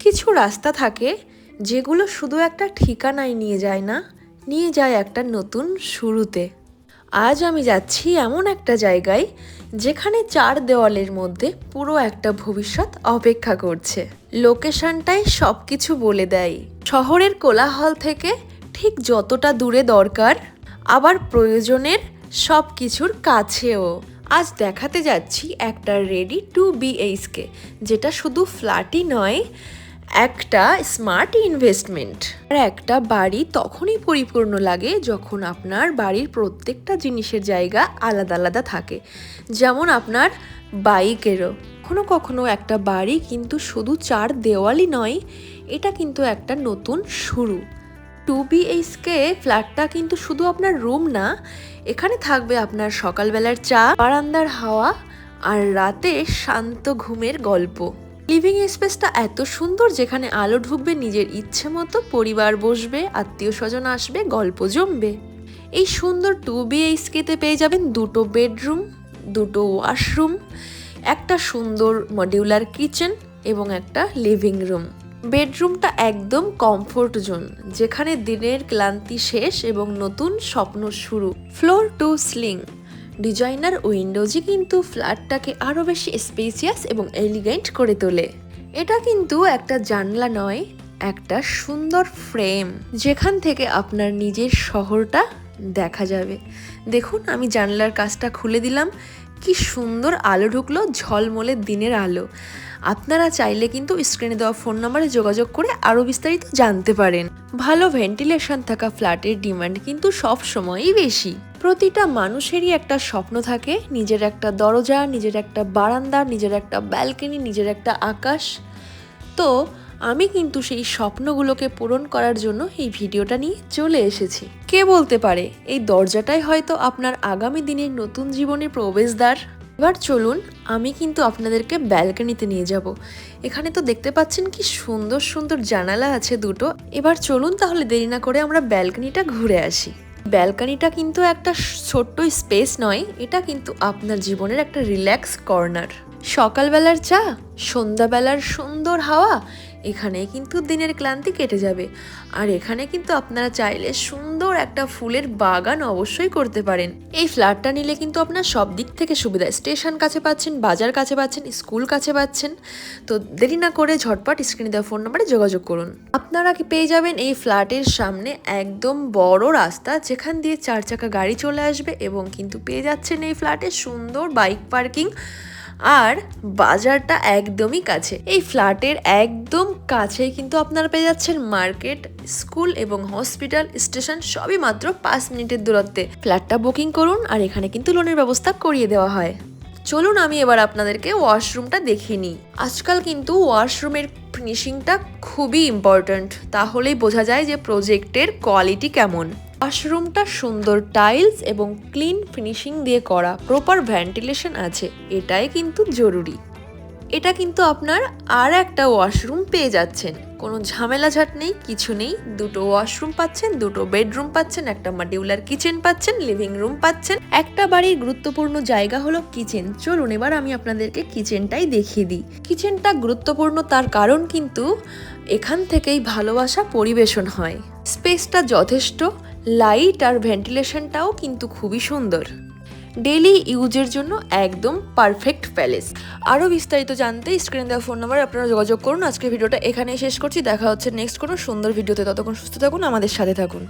কিছু রাস্তা থাকে যেগুলো শুধু একটা ঠিকানায় নিয়ে যায় না, নিয়ে যায় একটা নতুন শুরুতে। আজ আমি যাচ্ছি এমন একটা জায়গায় যেখানে চার দেওয়ালের মধ্যে পুরো একটা ভবিষ্যৎ অপেক্ষা করছে। লোকেশনটাই সব কিছু বলে দেয়। শহরের কোলাহল থেকে ঠিক যতটা দূরে দরকার, আবার প্রয়োজনের সব কিছুর কাছেও। আজ দেখাতে যাচ্ছি একটা রেডি টু বিএইচকে যেটা শুধু ফ্ল্যাটই নয় একটা স্মার্ট ইনভেস্টমেন্ট আর একটা বাড়ি তখনই পরিপূর্ণ লাগে যখন আপনার বাড়ির প্রত্যেকটা জিনিসের জায়গা আলাদা আলাদা থাকে। যেমন আপনার বাইকেরও। কখনো কখনো একটা বাড়ি কিন্তু শুধু চার দেওয়ালই নয়, এটা কিন্তু একটা নতুন শুরু। টু বিএইচকে ফ্ল্যাটটা কিন্তু শুধু আপনার রুম না, এখানে থাকবে আপনার সকালবেলার চা, বারান্দার হাওয়া আর রাতে শান্ত ঘুমের গল্প। লিভিং স্পেসটা এত সুন্দর যেখানে আলো ঢুকবে, নিজের ইচ্ছে মতো পরিবার বসবে, আত্মীয় স্বজন আসবে, গল্প জমবে। এই সুন্দর টু বিএইচকেতে পেয়ে যাবেন দুটো বেডরুম দুটো ওয়াশরুম একটা সুন্দর মডিউলার কিচেন এবং একটা লিভিং রুম বেডরুমটা একদম কমফোর্ট জোন যেখানে দিনের ক্লান্তি শেষ এবং নতুন স্বপ্ন শুরু। ফ্লোর টু স্লিং ডিজাইনার উইন্ডোজই কিন্তু ফ্ল্যাটটাকে আরও বেশি স্পেসিয়াস এবং এলিগেন্ট করে তোলে। এটা কিন্তু একটা জানলা নয়, একটা সুন্দর ফ্রেম, যেখান থেকে আপনার নিজের শহরটা দেখা যাবে। দেখুন, আমি জানলার কাজটা খুলে দিলাম। কি সুন্দর আলো ঢুকলো ঝলমলে দিনের আলো। আপনারা চাইলে কিন্তু স্ক্রিনে দেওয়া ফোন নম্বরে যোগাযোগ করে আরও বিস্তারিত জানতে পারেন। ভালো ভেন্টিলেশন থাকা ফ্ল্যাটের ডিমান্ড কিন্তু সব সময়ই বেশি। প্রতিটা মানুষেরই একটা স্বপ্ন থাকে। নিজের একটা দরজা, নিজের একটা বারান্দা, নিজের একটা ব্যালকনি নিজের একটা আকাশ। তো আমি কিন্তু সেই স্বপ্নগুলোকে পূরণ করার জন্য এই ভিডিওটা নিয়ে চলে এসেছি। কে বলতে পারে? এই দরজাটাই হয়তো আপনার আগামী দিনের নতুন জীবনের প্রবেশদ্বার। এবার চলুন, আমি কিন্তু আপনাদেরকে ব্যালকনিতে নিয়ে যাব। এখানে তো দেখতে পাচ্ছেন কি সুন্দর সুন্দর জানালা আছে দুটো। এবার চলুন তাহলে দেরি না করে আমরা ব্যালকনিটা ঘুরে আসি। ব্যালকনিটা কিন্তু একটা ছোট্ট স্পেস নয়, এটা কিন্তু আপনার জীবনের একটা রিল্যাক্স কর্নার। সকালবেলার চা, সন্ধ্যাবেলার সুন্দর হাওয়া এখানে কিন্তু দিনের ক্লান্তি কেটে যাবে। আর এখানে কিন্তু আপনারা চাইলে সুন্দর একটা ফুলের বাগান অবশ্যই করতে পারেন। এই ফ্ল্যাটটা নিলে কিন্তু আপনার সব দিক থেকে সুবিধা, স্টেশন কাছে পাচ্ছেন, বাজার কাছে পাচ্ছেন, স্কুল কাছে পাচ্ছেন। তো দেরি না করে ঝটপট স্ক্রিনে দেওয়া ফোন নাম্বারে যোগাযোগ করুন। আপনারা কি পেয়ে যাবেন এই ফ্ল্যাটের সামনে একদম বড় রাস্তা, যেখান দিয়ে চার চাকা গাড়ি চলে আসবে এবং কিন্তু পেয়ে যাচ্ছেন এই ফ্ল্যাটে সুন্দর বাইক পার্কিং। আর বাজারটা একদমই কাছে। এই ফ্ল্যাটের একদম কাছে কিন্তু আপনারা পেয়ে যাচ্ছেন মার্কেট, স্কুল এবং হসপিটাল, স্টেশন সবই মাত্র পাঁচ মিনিটের দূরত্বে। ফ্ল্যাটটা বুকিং করুন আর এখানে কিন্তু লোনের ব্যবস্থা করিয়ে দেওয়া হয়। চলুন আমি এবার আপনাদেরকে ওয়াশরুমটা দেখিয়ে নিই। আজকাল কিন্তু ওয়াশরুমের ফিনিশিংটা খুবই ইম্পর্ট্যান্ট তাহলেই বোঝা যায় যে প্রজেক্টের কোয়ালিটি কেমন। ওয়াশরুমটা সুন্দর টাইলস এবং ক্লিন ফিনিশিং দিয়ে করা, প্রপার ভেন্টিলেশন আছে, এটাই কিন্তু জরুরি। এটা কিন্তু আপনার আর একটা ওয়াশরুম পেয়ে যাচ্ছেন। কোনো ঝামেলা ঝাট নেই, কিছু নেই। দুটো ওয়াশরুম পাচ্ছেন, দুটো বেডরুম পাচ্ছেন, একটা মডিউলার কিচেন পাচ্ছেন, লিভিং রুম পাচ্ছেন। একটা বাড়ির গুরুত্বপূর্ণ জায়গা হলো কিচেন। চলুন এবার আমি আপনাদেরকে কিচেনটাই দেখিয়ে দিই। কিচেনটা গুরুত্বপূর্ণ তার কারণ কিন্তু এখান থেকেই ভালোবাসা পরিবেশন হয়। স্পেসটা যথেষ্ট লাইট আর ভেন্টিলেশনটাও কিন্তু খুবই সুন্দর। ডেলি ইউজের জন্য একদম পারফেক্ট প্যালেস আরও বিস্তারিত জানতে স্ক্রিনে দেওয়া ফোন নাম্বার আপনারা যোগাযোগ করুন। আজকের ভিডিওটা এখানেই শেষ করছি। দেখা হচ্ছে নেক্সট কোনো সুন্দর ভিডিওতে ততক্ষণ সুস্থ থাকুন, আমাদের সাথে থাকুন।